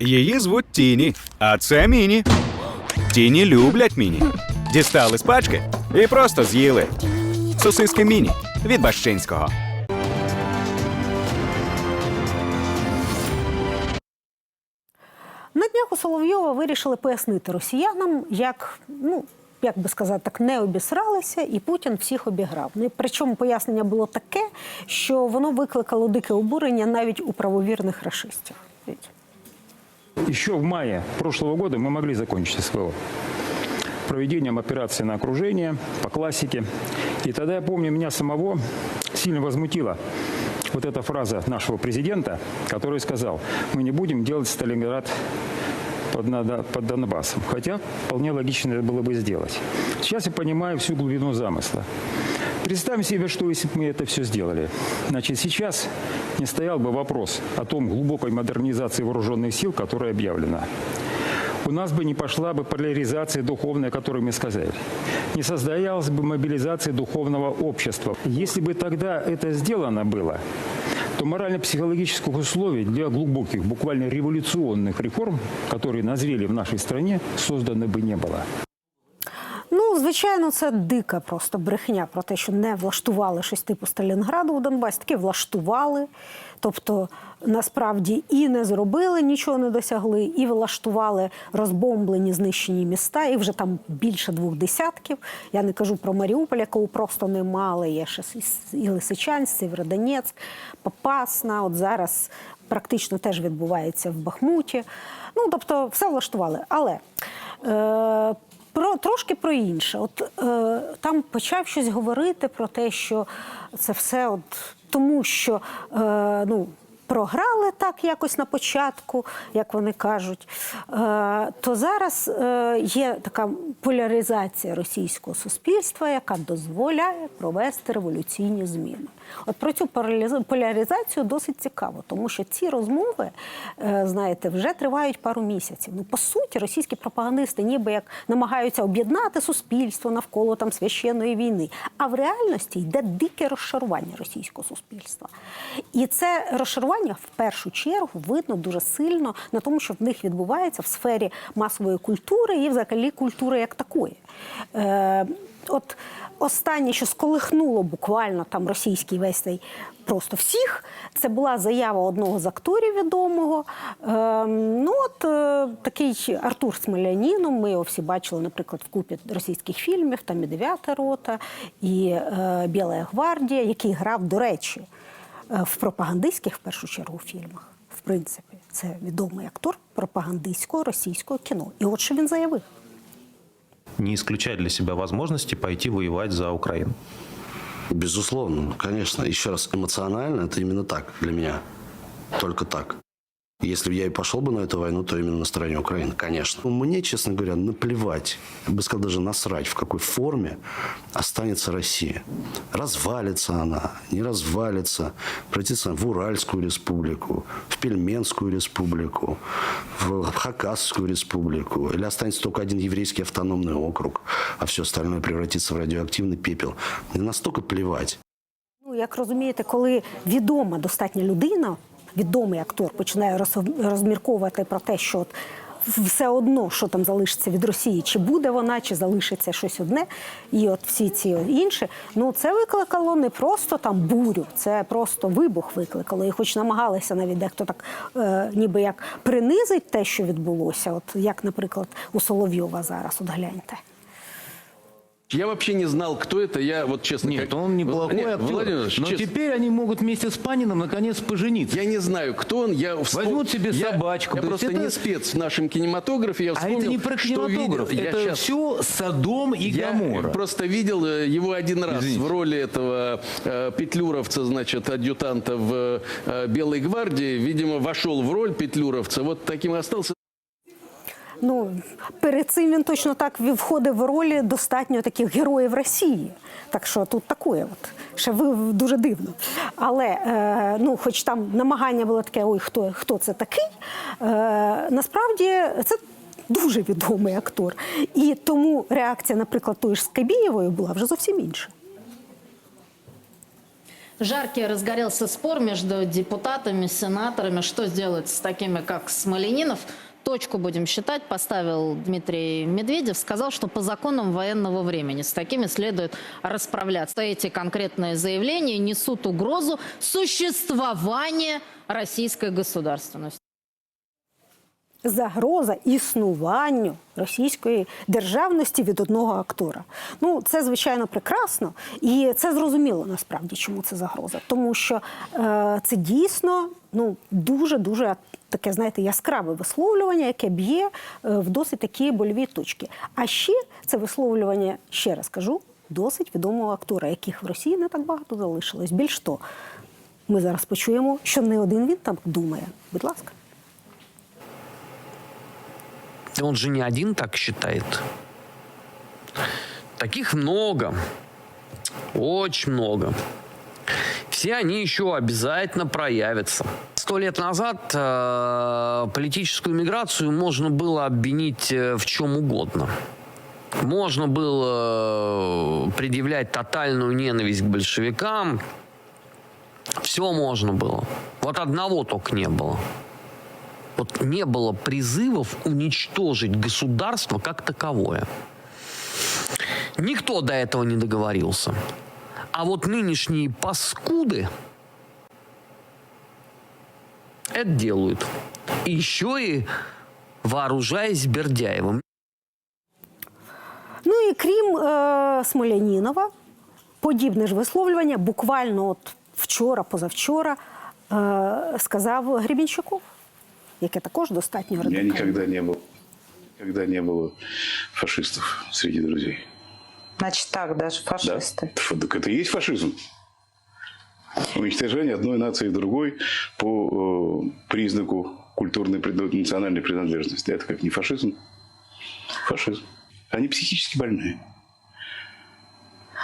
Її звуть Тіні, а це Міні. Тіні люблять Міні. Дістали з пачки і просто з'їли. Сосиски Міні від Бащинського. На днях у Соловйова вирішили пояснити росіянам, як ну. Як би сказати, так не обісралися, і Путін всіх обіграв. Ну причому пояснення було таке, що воно викликало дике обурення навіть у правовірних рашистів. Еще в мае прошлого года мы могли закончить СВО проведением операции на окружение по классике. И тогда я помню, меня самого сильно возмутила вот эта фраза нашего президента, который сказал, мы не будем делать Сталинград под, под Донбассом. Хотя вполне логично это было бы сделать. Сейчас я понимаю всю глубину замысла. Представим себе, что если бы мы это все сделали. Значит, сейчас не стоял бы вопрос о том глубокой модернизации вооруженных сил, которая объявлена. У нас бы не пошла бы поляризация духовная, о которой мы сказали. Не состоялась бы мобилизация духовного общества. Если бы тогда это сделано было, то морально-психологических условий для глубоких, буквально революционных реформ, которые назрели в нашей стране, создано бы не было. Ну, звичайно, це дика просто брехня про те, що не влаштували щось типу Сталінграду у Донбасі. Таки влаштували. Тобто, насправді і не зробили, нічого не досягли, і влаштували розбомблені, знищені міста. І вже там більше двох десятків. Я не кажу про Маріуполь, якого просто не мали. Є ще і Лисичанськ, Сєвєродонецьк, Попасна. От зараз практично теж відбувається в Бахмуті. Ну, тобто, все влаштували. Але. Е, про трошки про інше. От е, там почав щось говорити про те, що це все от тому, що е, ну. Програли так якось на початку, як вони кажуть, е, то зараз е, є така поляризація російського суспільства, яка дозволяє провести революційні зміни. От про цю поляризацію досить цікаво, тому що ці розмови, е, знаєте, вже тривають пару місяців. Ну, по суті, російські пропагандисти ніби як намагаються об'єднати суспільство навколо там священної війни. А в реальності йде дике розшарування російського суспільства. І це розшарування в першу чергу видно дуже сильно на тому, що в них відбувається в сфері масової культури і взагалі культури як такої. Е, от останнє, що сколихнуло буквально там російський весь цей просто всіх, це була заява одного з акторів відомого. Е, ну от е, такий Артур Смоляніно, ми його всі бачили, наприклад, в купі російських фільмів, там і «Дев'ята рота, і е, Біла гвардія, який грав, до речі, е, в пропагандистських в першу чергу фільмах. В принципі, це відомий актор пропагандистського російського кіно. І от що він заявив. Не исключать для себя возможности пойти воевать за Украину. Безусловно, конечно. Еще раз, эмоционально это именно так для меня. Только так. Если бы я и пошел бы на эту войну, то именно на стороне Украины, конечно. Мне, честно говоря, наплевать, я бы сказал, даже насрать, в какой форме останется Россия. Развалится она, не развалится, превратится в Уральскую республику, в Пельменскую республику, в Хакасскую республику, или останется только один еврейский автономный округ, а все остальное превратится в радиоактивный пепел. Мне настолько плевать. Ну, як розумієте, коли відома достатня людина, відомий актор починає роз- розмірковувати про те, що от все одно, що там залишиться від Росії, чи буде вона, чи залишиться щось одне, і от всі ці інші, ну це викликало не просто там бурю, це просто вибух викликало. І хоч намагалися навіть дехто так е, ніби як принизить те, що відбулося, от як, наприклад, у Соловйова зараз, от гляньте. Я вообще не знал, кто это. Я вот честно... Нет, как- он неплохой Нет, актер. Владимир но честно, теперь они могут вместе с Паниным наконец пожениться. я не знаю, кто он. Я вспом- Возьмут себе я- собачку. Я, просто это- не спец в нашем кинематографе. Я а вспомнил, это не про кинематограф, видел. Я это щас- все Содом и Я Гамора. просто видел э, его один раз Извините. в роли этого э, петлюровца, значит, адъютанта в э, Белой гвардии. Видимо, вошел в роль петлюровца. Вот таким остался. Ну, перед цим він точно так входив в ролі достатньо таких героїв Росії. Так що тут таке, от ще ви дуже дивно. Але е, ну, хоч там намагання було таке, ой, хто, хто це такий, е, насправді це. Дуже відомий актор. І тому реакція, наприклад, тої ж Скабієвої була вже зовсім інша. Жаркий разгорелся спор между депутатами, сенаторами. Что сделать с такими, как Смоленинов? Точку будем считать, поставил Дмитрий Медведев, сказал, что по законам военного времени с такими следует расправляться. Эти конкретные заявления несут угрозу существования российской государственности. Загроза існуванню російської державності від одного актора. Ну, це звичайно прекрасно, і це зрозуміло насправді, чому це загроза. Тому що е, це дійсно ну дуже дуже таке, знаєте, яскраве висловлювання, яке б'є е, в досить такі больові точки. А ще це висловлювання, ще раз кажу, досить відомого актора, яких в Росії не так багато залишилось. Більш то, ми зараз почуємо, що не один він там думає. Будь ласка. Он же не один так считает. Таких много. Очень много. Все они еще обязательно проявятся. Сто лет назад э, политическую миграцию можно было обвинить э, в чем угодно. Можно было э, предъявлять тотальную ненависть к большевикам. Все можно было. Вот одного только не было Вот не было призывов уничтожить государство как таковое. Никто до этого не договорился. А вот нынешние паскуды это делают. И еще и вооружаясь Бердяевым. Ну і крім е, Смолянінова, подібне ж висловлювання буквально от вчора, позавчора е, сказав Гребінщиков, яке також достатньо радикальне. никогда не было, никогда не было фашистов среди друзей. Значит так, даже Да? фашисты. Фу, Так это и есть фашизм. Уничтожение одной нации другой по э, признаку культурной, национальной принадлежности. Это как не фашизм? Фашизм. Они психически больные.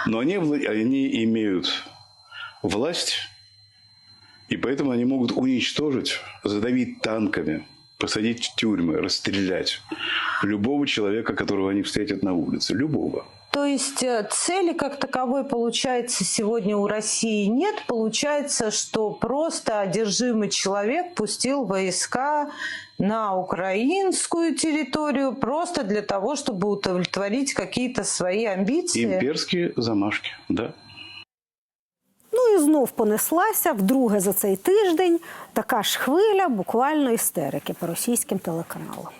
Но они, они имеют власть, и поэтому они могут уничтожить, задавить танками, посадить в тюрьмы, расстрелять любого человека, которого они встретят на улице. Любого. То есть э, цели как таковой, получается, сегодня у России нет. Получается, что просто одержимый человек пустил войска на украинскую территорию просто для того, чтобы удовлетворить какие-то свои амбиции. Имперские замашки, да. Ну і знов понеслася вдруге за цей тиждень така ж хвиля буквально істерики по російським телеканалам.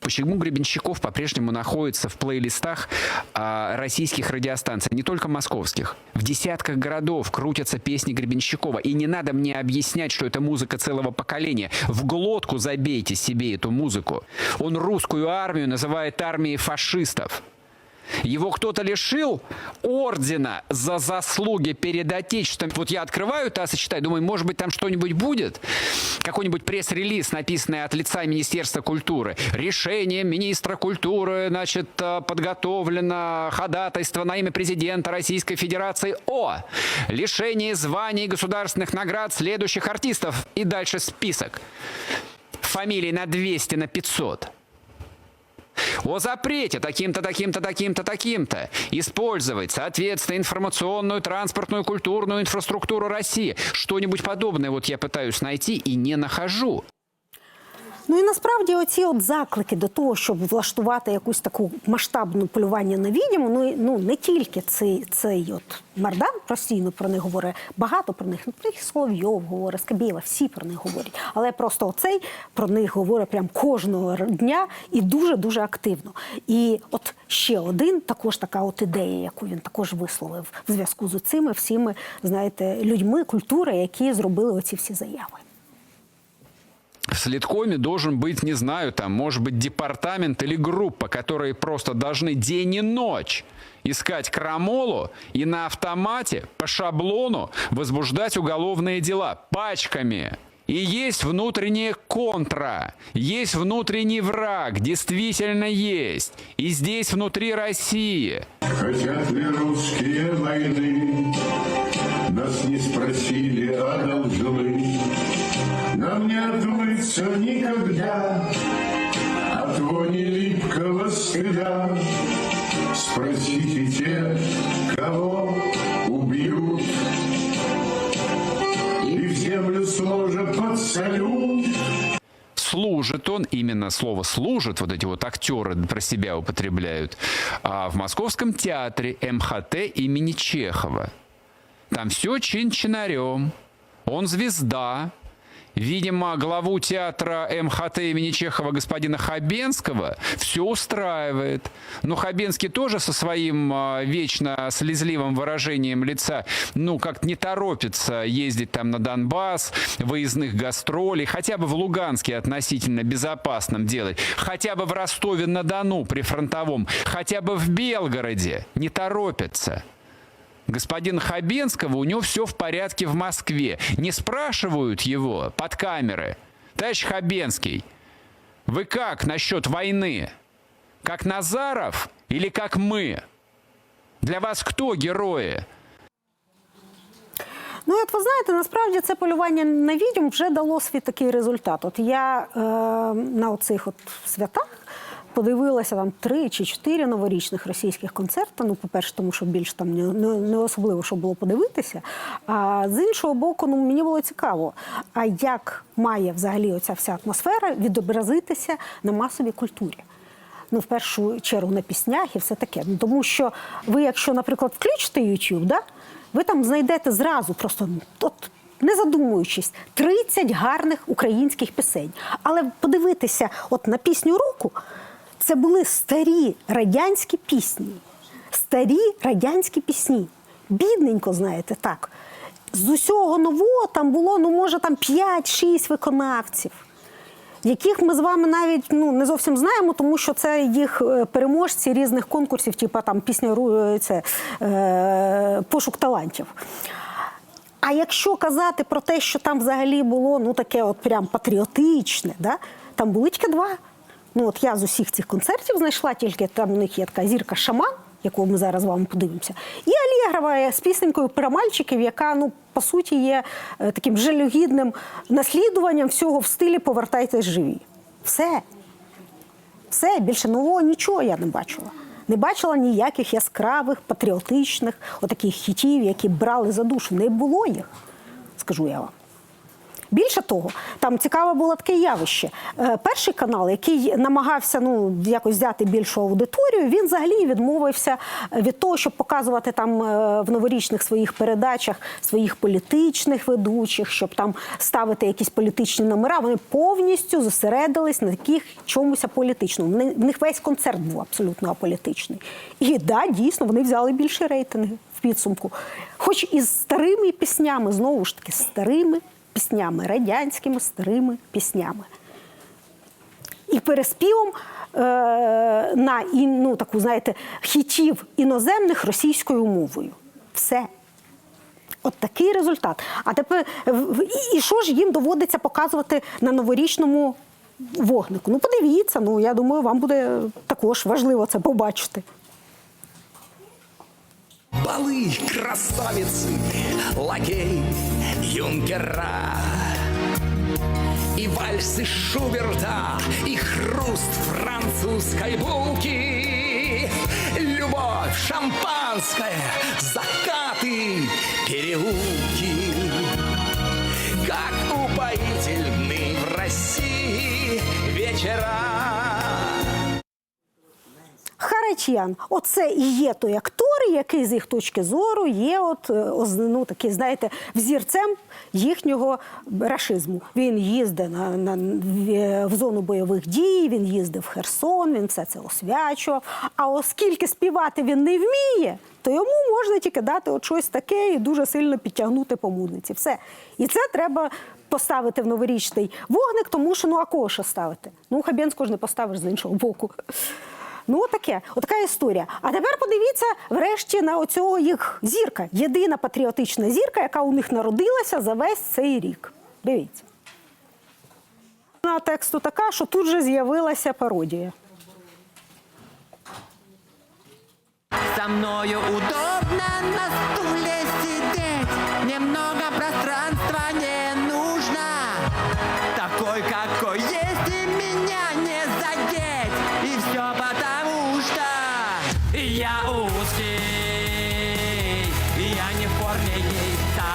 Почему Гребенщиков по-прежнему находится в плейлистах а, российских радиостанций, не только московских? В десятках городов крутятся песни Гребенщикова. И не надо мне объяснять, что это музыка целого поколения. В глотку забейте себе эту музыку. Он русскую армию называет армией фашистов. Его кто-то лишил ордена за заслуги перед Отечеством. Вот я открываю ТАСС и думаю, может быть, там что-нибудь будет? Какой-нибудь пресс-релиз, написанный от лица Министерства культуры. Решением министра культуры, значит, э, подготовлено ходатайство на имя президента Российской Федерации о лишении званий государственных наград следующих артистов. И дальше список. Фамилий на 200, на 500 о запрете таким-то, таким-то, таким-то, таким-то использовать, соответственно, информационную, транспортную, культурную инфраструктуру России. Что-нибудь подобное вот я пытаюсь найти и не нахожу. Ну і насправді оці от заклики до того, щоб влаштувати якусь таку масштабну полювання на відьму, ну, ну не тільки цей, цей от Мардан постійно про них говорить, багато про них, ну про них Соловйов говорить, Скабєва, всі про них говорять. Але просто оцей про них говорить прям кожного дня і дуже-дуже активно. І от ще один, також така от ідея, яку він також висловив в зв'язку з цими всіми, знаєте, людьми культури, які зробили оці всі заяви. В Слиткоме должен быть, не знаю, там, может быть, департамент или группа, которые просто должны день и ночь искать крамолу и на автомате по шаблону возбуждать уголовные дела пачками. И есть внутренняя контра, есть внутренний враг, действительно есть. И здесь внутри России. Хотят ли русские войны? Нас не спросили, а. Нам не отмыться никогда. От вони липкого стыда. Спросите те, кого убьют, И в землю сложат под салют служит он, именно слово служит, вот эти вот актеры про себя употребляют, а в Московском театре МХТ имени Чехова. Там все чин-чинарем, он звезда, Видимо, главу театра МХТ имени Чехова господина Хабенского все устраивает. Но Хабенский тоже со своим а, вечно слезливым выражением лица, ну, как не торопится ездить там на Донбасс, выездных гастролей, хотя бы в Луганске относительно безопасном делать, хотя бы в Ростове-на-Дону при фронтовом, хотя бы в Белгороде. Не торопится. Господин Хабенского, у него все в порядке в Москве. Не спрашивают его под камеры. Товарищ Хабенский, вы как насчет войны? Как Назаров или как мы? Для вас кто герои? Ну, от ви знаєте, насправді це полювання на відьом вже дало свій такий результат. От я е, на оцих от святах подивилася там три чи чотири новорічних російських концерти. Ну, по-перше, тому що більш там не, не, особливо що було подивитися. А з іншого боку, ну мені було цікаво, а як має взагалі оця вся атмосфера відобразитися на масовій культурі. Ну, в першу чергу на піснях і все таке. Ну, тому що ви, якщо, наприклад, включите YouTube, да, ви там знайдете зразу, просто ну, от, не задумуючись, 30 гарних українських пісень. Але подивитися от на пісню руку, це були старі радянські пісні. Старі радянські пісні. Бідненько, знаєте, так. З усього нового там було, ну, може, там 5-6 виконавців яких ми з вами навіть ну не зовсім знаємо, тому що це їх е, переможці різних конкурсів, типу там пісня Ру- це е, пошук талантів. А якщо казати про те, що там взагалі було ну таке от прям патріотичне, да? там були тільки два. Ну от я з усіх цих концертів знайшла тільки там у них є така зірка шаман, яку ми зараз з вами подивимося, і Алєгрова з пісенькою про мальчиків, яка ну по суті є е, таким жалюгідним наслідуванням всього в стилі Повертайтесь живі. Все. Все, більше нового нічого я не бачила. Не бачила ніяких яскравих, патріотичних, отаких хітів, які брали за душу. Не було їх, скажу я вам. Більше того, там цікаве було таке явище. Е, Перший канал, який намагався ну якось взяти більшу аудиторію, він взагалі відмовився від того, щоб показувати там е, в новорічних своїх передачах своїх політичних ведучих, щоб там ставити якісь політичні номера. Вони повністю зосередились на таких чомусь аполітичному. В них весь концерт був абсолютно аполітичний. І да, дійсно, вони взяли більше рейтинги в підсумку. Хоч і з старими піснями, знову ж таки, старими піснями, радянськими старими піснями. І переспівом е, на і, ну, таку, знаєте, хітів іноземних російською мовою. Все. От такий результат. А тепер і- і що ж їм доводиться показувати на новорічному вогнику? Ну, подивіться, ну я думаю, вам буде також важливо це побачити. Балы, красавицы, лакей, юнкера. И вальсы Шуберта, и хруст французской булки. Любовь, шампанское, закаты, переулки. Как упоительны в России вечера Харачян, оце і є той актор, який з їх точки зору є, от е, ну, такий, знаєте, взірцем їхнього рашизму. Він їздить на, на, в- в зону бойових дій, він їздив в Херсон, він все це освячував. А оскільки співати він не вміє, то йому можна тільки дати от щось таке і дуже сильно підтягнути по мудниці. Все. І це треба поставити в новорічний вогник, тому що ну а кого ще ставити? Ну, Хабєнського ж не поставиш з іншого боку. Ну, отаке, отака історія. А тепер подивіться врешті на оцього їх зірка. Єдина патріотична зірка, яка у них народилася за весь цей рік. Дивіться. На тексту така, що тут же з'явилася пародія. Со мною удобно на стуле сидеть, немного пространства Я узкий, я не в форме яйца.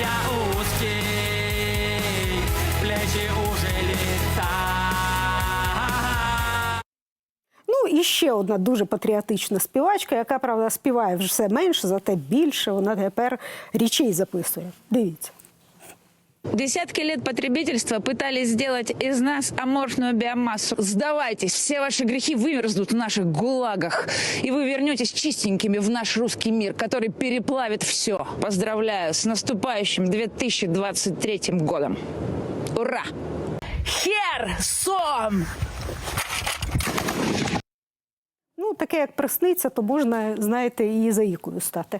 Я узкий, плечи уже лица. Ну і ще одна дуже патріотична співачка, яка правда співає вже все менше, зате більше. Вона тепер річей записує. Дивіться. Десятки лет потребительства пытались сделать из нас аморфную биомассу. Сдавайтесь, все ваши грехи вымерзнут в наших гулагах, и вы вернетесь чистенькими в наш русский мир, который переплавит все. Поздравляю с наступающим 2023 годом. Ура! Хер сом! Ну, таке, як присниться, то можна, знаєте, і заїкою стати.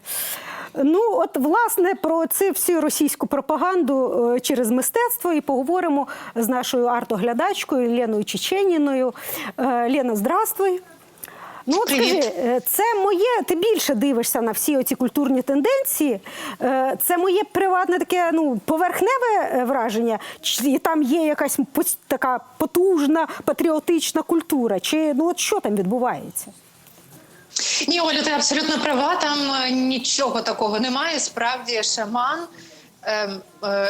Ну, от, власне, про цю всю російську пропаганду е, через мистецтво і поговоримо з нашою артоглядачкою Леною Чеченіною. Е, Лена, здравствуй. Ну, от скажи, е, це моє, ти більше дивишся на всі оці культурні тенденції. Це моє приватне таке ну, поверхневе враження, чи там є якась така потужна патріотична культура? Чи ну от що там відбувається? Ні, Олю, ти абсолютно права. Там е, нічого такого немає. Справді, шаман. ем,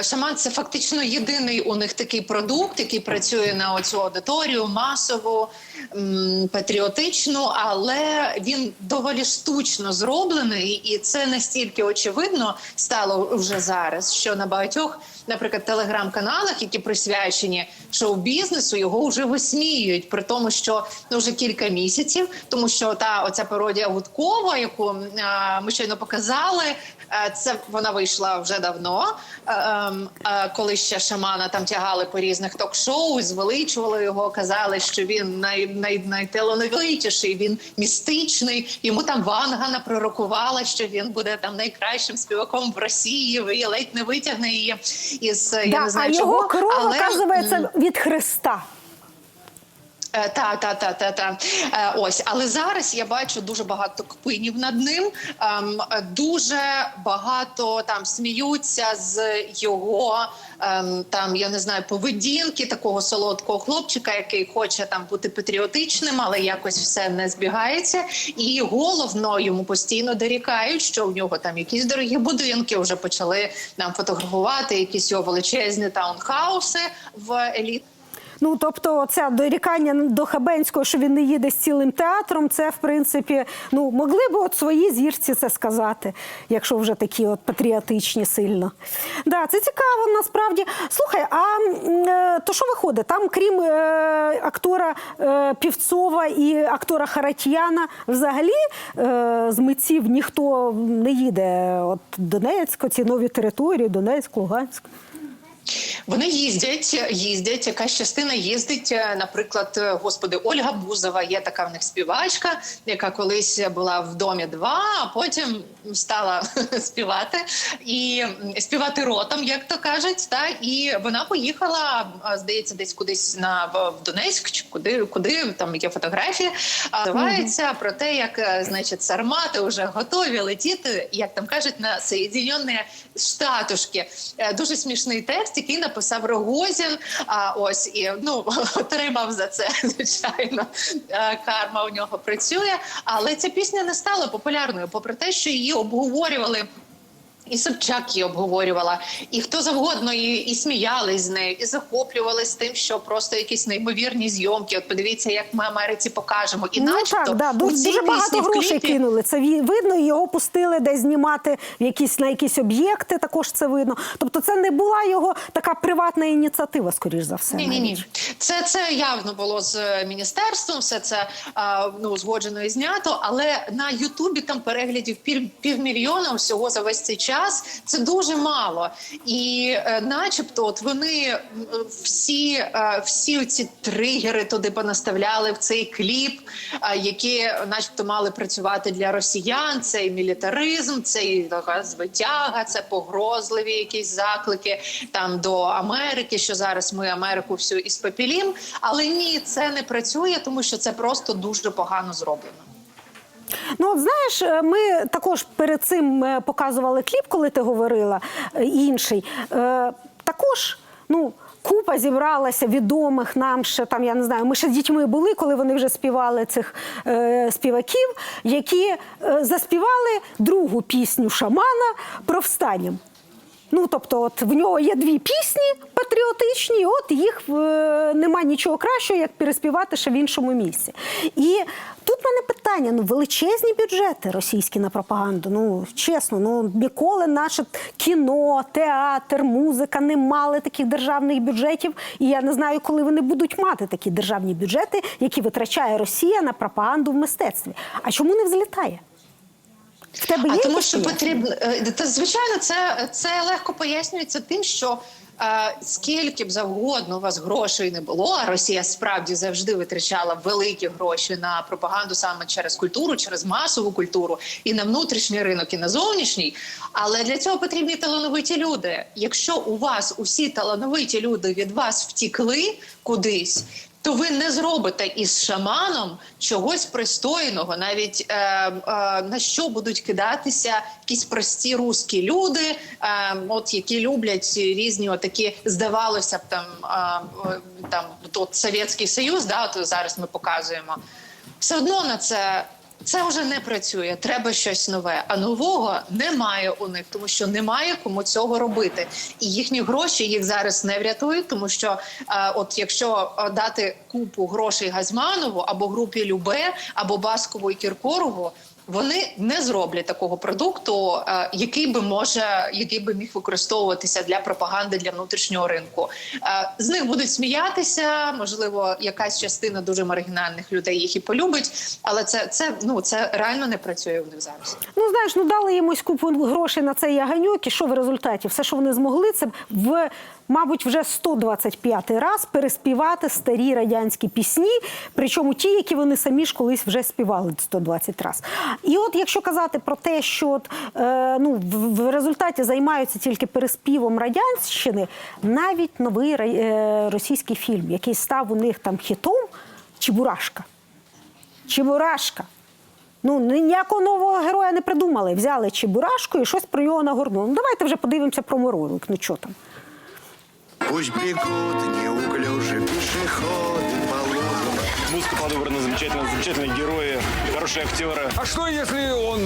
Шаман це фактично єдиний у них такий продукт, який працює на оцю аудиторію масову, м, патріотичну, але він доволі штучно зроблений, і це настільки очевидно стало вже зараз, що на багатьох, наприклад, телеграм-каналах, які присвячені шоу-бізнесу, його вже висміюють, при тому, що ну, вже кілька місяців, тому що та оця пародія Гудкова, яку а, ми щойно показали, а, це вона вийшла вже давно. Ем, а, коли ще шамана там тягали по різних ток-шоу, звеличували його, казали, що він най, най, найталановитіший, він містичний. Йому там Вангана пророкувала, що він буде там найкращим співаком в Росії. Ви ледь не витягне її із я Да, не знаю а чого. його кров, але, оказується, від Христа. Е, Та, та, та, та, та. Е, Ось, але зараз я бачу дуже багато кпинів над ним. Ем, е, дуже багато там сміються з його ем, там, я не знаю, поведінки такого солодкого хлопчика, який хоче там бути патріотичним, але якось все не збігається. І головно йому постійно дорікають, що в нього там якісь дорогі будинки вже почали нам фотографувати, якісь його величезні таунхауси в еліт. Ну, тобто, це дорікання до Хабенського, що він не їде з цілим театром, це, в принципі, ну, могли б от свої зірці це сказати, якщо вже такі от патріотичні сильно. Да, це цікаво насправді. Слухай, а е, то що виходить? Там, крім е, актора е, Півцова і актора Харатьяна, взагалі е, з митців ніхто не їде. От Донецьк, ці нові території, Донецьк, Луганськ. Вони їздять, їздять. Якась частина їздить. е, Наприклад, е, господи, Ольга Бузова є така в них співачка, яка колись була в домі 2, а потім стала співати і співати ротом, як то кажуть. Та і вона поїхала, здається, десь кудись на в Донецьк, чи куди, куди там є фотографії. Називається про те, як е, значить сармати вже готові летіти, як там кажуть, на Соєдинені Штатушки. Е, Дуже смішний текст, який написав Рогозін. А ось і ну отримав за це, звичайно. Е, Карма у нього працює. Але ця пісня не стала популярною, попри те, що її обговорювали. І Собчак її обговорювала, і хто завгодно і, і сміялись з нею, і захоплювались тим, що просто якісь неймовірні зйомки. От подивіться, як ми Америці покажемо. І ну начебто так, да, дуже, дуже багато грошей кліпі- кинули. Це видно, і його пустили десь знімати в якісь на якісь об'єкти. Також це видно. Тобто, це не була його така приватна ініціатива, скоріш за все. Ні, ні, ні. Це це явно було з е, міністерством. Все це а, ну узгоджено і знято. Але на Ютубі там переглядів пів, півмільйона всього за весь цей час. Це дуже мало. І, е, начебто, от вони всі, е, всі ці тригери туди понаставляли в цей кліп, е, які, начебто, мали працювати для росіян. Це і мілітаризм, це і така це погрозливі якісь заклики там до Америки, що зараз ми Америку всю іспепілім. Але ні, це не працює, тому що це просто дуже погано зроблено. Ну, от знаєш, е, ми також перед цим е, показували кліп, коли ти говорила е, інший. Також, ну. Купа зібралася відомих нам ще там, я не знаю. Ми ще з дітьми були, коли вони вже співали цих е, співаків, які е, заспівали другу пісню шамана про встанням. Ну, тобто, от в нього є дві пісні патріотичні, от їх е, нема нічого кращого, як переспівати ще в іншому місці. І тут в мене питання: ну величезні бюджети російські на пропаганду. Ну чесно, ну ніколи наше кіно, театр, музика не мали таких державних бюджетів. І я не знаю, коли вони будуть мати такі державні бюджети, які витрачає Росія на пропаганду в мистецтві. А чому не взлітає? В тебе є А тому, що потрібно е, та звичайно, це, це легко пояснюється тим, що е, скільки б завгодно у вас грошей не було, а Росія справді завжди витрачала великі гроші на пропаганду саме через культуру, через масову культуру і на внутрішній ринок, і на зовнішній. Але для цього потрібні талановиті люди. Якщо у вас усі талановиті люди від вас втікли кудись. То ви не зробите із шаманом чогось пристойного, навіть е, е, на що будуть кидатися якісь прості русські люди, е, от які люблять різні, отакі, здавалося б, там е, там от Совєтський Союз, да, от зараз ми показуємо. Все одно на це. Це вже не працює. Треба щось нове. А нового немає у них, тому що немає кому цього робити. І їхні гроші їх зараз не врятують, тому що е, от якщо е, дати купу грошей Газманову або групі Любе, або Баскову і Кіркорову. Вони не зроблять такого продукту, е, який би може, який би міг використовуватися для пропаганди для внутрішнього ринку. Е, З них будуть сміятися. Можливо, якась частина дуже маргінальних людей їх і полюбить, але це це ну це реально не працює у них зараз. Ну знаєш, ну дали їм купу грошей на цей яганьок, і що в результаті? Все, що вони змогли, це в. Мабуть, вже 125 раз переспівати старі радянські пісні, причому ті, які вони самі ж колись вже співали 120 раз. І от якщо казати про те, що от, е, ну, в, результаті займаються тільки переспівом радянщини, навіть новий е, російський фільм, який став у них там хітом, Чебурашка. Чебурашка. Ну, ніякого нового героя не придумали. Взяли Чебурашку і щось про нього нагорнули. Ну, давайте вже подивимося про Морозик. Ну, що там? Пусть бегут неуклюже пешеходы по лужам. Музыка подобрана замечательно, замечательные герои, хорошие актеры. А что, если он...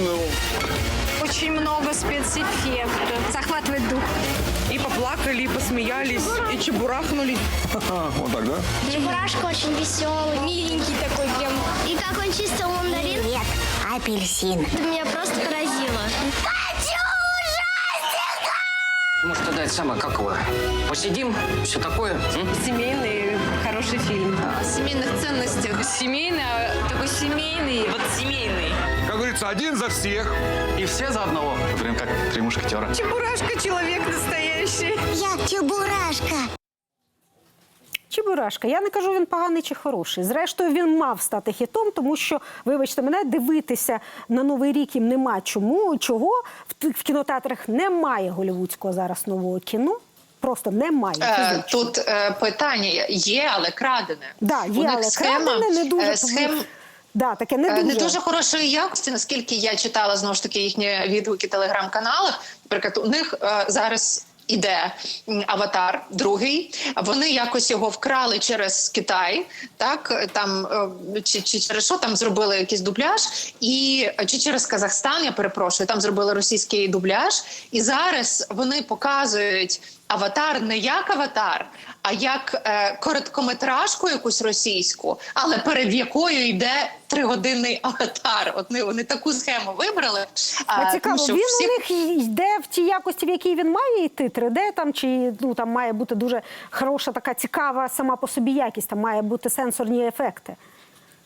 Очень много спецэффектов. Захватывает дух. И поплакали, и посмеялись, и чебурахнули. Вот так, да? Чебурашка очень веселый, миленький такой прям. И как он чистил мандарин? Нет, апельсин. Это меня просто поразило. Тогда это самое, как его, посидим, все такое? Семейный, хороший фильм. О семейных ценностях. Семейный, а такой семейный. Вот семейный. Как говорится, один за всех. И все за одного. Прям как три мушкетера. Чебурашка человек настоящий. Я Чебурашка. Чебурашка. Я не кажу, він поганий чи хороший. Зрештою, він мав стати хітом, тому що, вибачте мене, дивитися на новий рік їм нема чому. Чого в, в кінотеатрах немає голівудського зараз нового кіно. Просто немає. Е, фізично. Тут е, питання є, але крадене. Да, У є, них але схема, крадене не дуже е, схем, да, таке не дуже. не дуже хорошої якості, наскільки я читала знову ж таки їхні відгуки телеграм-каналах. Наприклад, у них е, зараз. Іде аватар, другий. Вони якось його вкрали через Китай, так там е, чи, чи через що там зробили якийсь дубляж, і чи через Казахстан, я перепрошую, там зробили російський дубляж. І зараз вони показують аватар не як аватар, а як е, короткометражку якусь російську, але перед якою йде тригодинний аватар. От вони, вони таку схему вибрали. А цікаво, тому він всі- у них йде в тій якості, в якій він має йти, 3D там, чи ну, там має бути дуже хороша, така цікава сама по собі якість, там має бути сенсорні ефекти.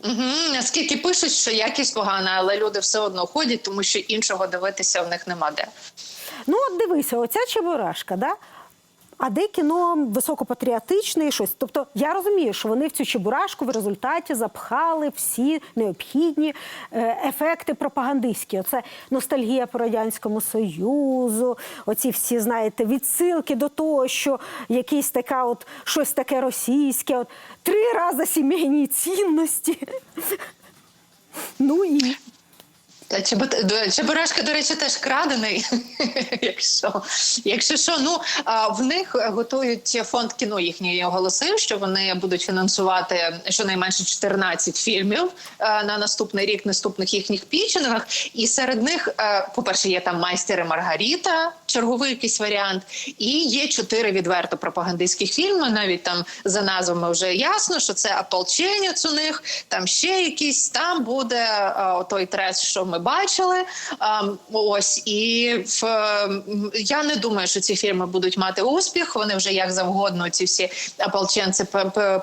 Угу. Наскільки пишуть, що якість погана, але люди все одно ходять, тому що іншого дивитися в них нема де. Ну, от дивися, оця чебурашка, да? А де кіно високопатріотичне і щось. Тобто я розумію, що вони в цю чебурашку в результаті запхали всі необхідні е, ефекти пропагандистські. Оце ностальгія по радянському союзу, оці всі, знаєте, відсилки до того, що якісь така, от щось таке російське, от три рази сімейні цінності. Ну і Та Чебурашка, до речі, теж крадений. якщо, якщо що, ну в них готують фонд кіно. Їхній оголосив, що вони будуть фінансувати щонайменше 14 фільмів на наступний рік, наступних їхніх пічингах. І серед них, по-перше, є там майстер і Маргаріта, черговий якийсь варіант, і є чотири відверто пропагандистських фільми. Навіть там за назвами вже ясно, що це ополченець у них, там ще якийсь, там буде той трес, що ми бачили. Ем, ось і в ем, я не думаю, що ці фільми будуть мати успіх. Вони вже як завгодно ці всі ополченці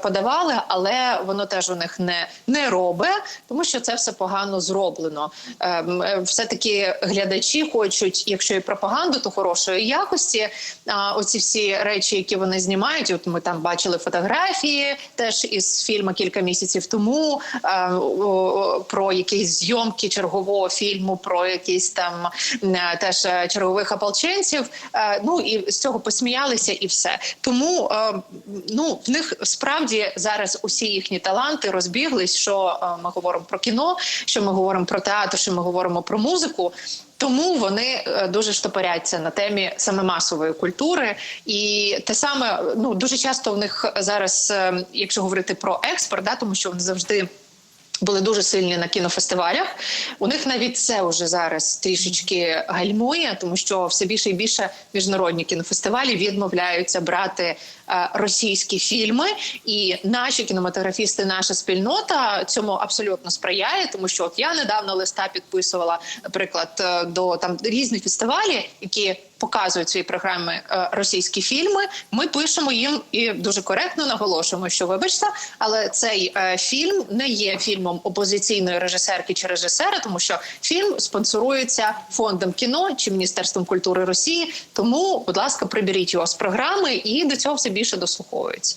подавали, але воно теж у них не, не робить, тому що це все погано зроблено. Ем, е, все-таки глядачі хочуть, якщо і пропаганду, то хорошої якості. Оці всі речі, які вони знімають, от ми там бачили фотографії, теж із фільму кілька місяців тому про якісь зйомки чергового фільму, про якісь там е, теж е, чергових ополченців. Е, Ну і з цього посміялися, і все. Тому ну в них справді зараз усі їхні таланти розбіглись. Що ми говоримо про кіно, що ми говоримо про театр, що ми говоримо про музику. Тому вони дуже штопоряться на темі саме масової культури, і те саме ну дуже часто в них зараз, якщо говорити про експорт, да, тому що вони завжди. Були дуже сильні на кінофестивалях. У них навіть це вже зараз трішечки гальмує, тому що все більше і більше міжнародні кінофестивалі відмовляються брати російські фільми. І наші кінематографісти, наша спільнота цьому абсолютно сприяє, тому що от я недавно листа підписувала, наприклад, е, до там різних фестивалів, які показують свої програми е, російські фільми. Ми пишемо їм і дуже коректно наголошуємо, що вибачте, але цей е, фільм не є фільмом опозиційної режисерки чи режисера, тому що фільм спонсорується фондом кіно чи міністерством культури Росії. Тому, будь ласка, приберіть його з програми, і до цього все більше дослуховуються.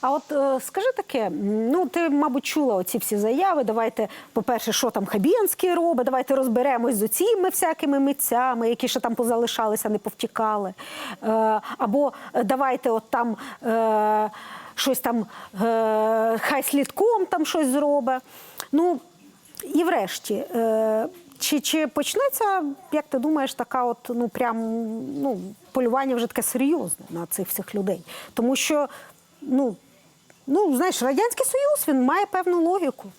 А от е, скажи таке: ну ти, мабуть, чула оці всі заяви. Давайте, по-перше, що там Хабінський робить, давайте розберемось з оціми всякими митцями, які ще там позалишалися, не повтікали. Е, або е, давайте, от там щось там, хай слідком там щось зробить. Ну, і врешті. Е, чи, чи почнеться, як ти думаєш, така от ну прям ну полювання вже таке серйозне на цих всіх людей? Тому що ну, ну знаєш, радянський союз він має певну логіку.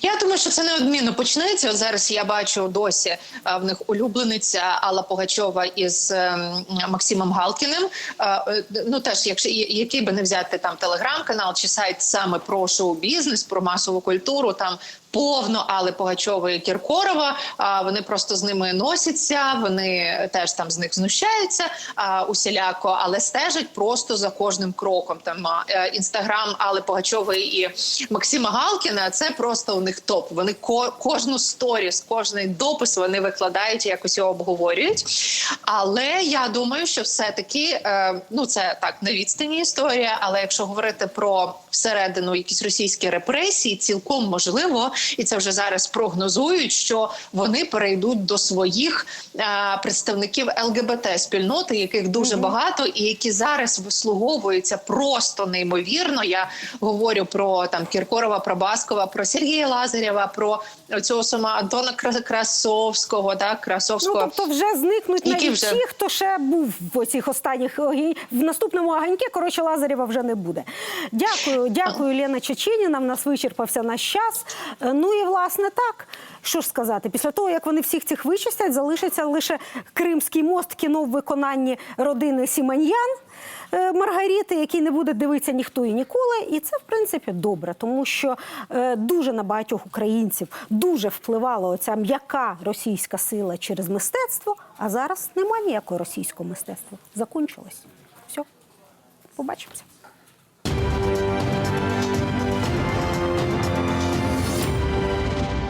Я думаю, що це неодмінно почнеться. Зараз я бачу досі в них улюблениця Алла Погачова із ем, Максимом Галкіним. Е, Ну теж, якщо який би не взяти там телеграм-канал чи сайт саме про шоу-бізнес, про масову культуру, там повно Алли Погачової і Кіркорова. А вони просто з ними носяться. Вони теж там з них знущаються а, усіляко, але стежать просто за кожним кроком. Там інстаграм Алли Погачової і Максима Галкіна. Це просто у них топ. Вони ко- кожну сторіс, кожний допис вони викладають, якось його обговорюють. Але я думаю, що все таки ну це так на відстані історія. Але якщо говорити про всередину якісь російські репресії, цілком можливо, і це вже зараз прогнозують, що вони перейдуть до своїх е, представників ЛГБТ спільноти, яких дуже багато, і які зараз вислуговуються просто неймовірно. Я говорю про там Кіркорова, про Баскова, про Сергія Лазарєва, про цього сама Антона Кра- Красовського, так Красовського. Ну, тобто вже зникнуть навіть вже? ті, хто ще був в оцих останніх в наступному аганьки. Коротше, Лазарєва вже не буде. Дякую, дякую, Лена Чеченіна. В нас вичерпався наш час. Ну і власне так. Що ж сказати, після того як вони всіх цих вичистять, залишиться лише Кримський мост кіно в виконанні родини Сіманьян. е, Маргарити, який не буде дивитися ніхто і ніколи, і це в принципі добре, тому що е, дуже на багатьох українців дуже впливала оця м'яка російська сила через мистецтво. А зараз немає ніякого російського мистецтва. Закончилось. Все, побачимося.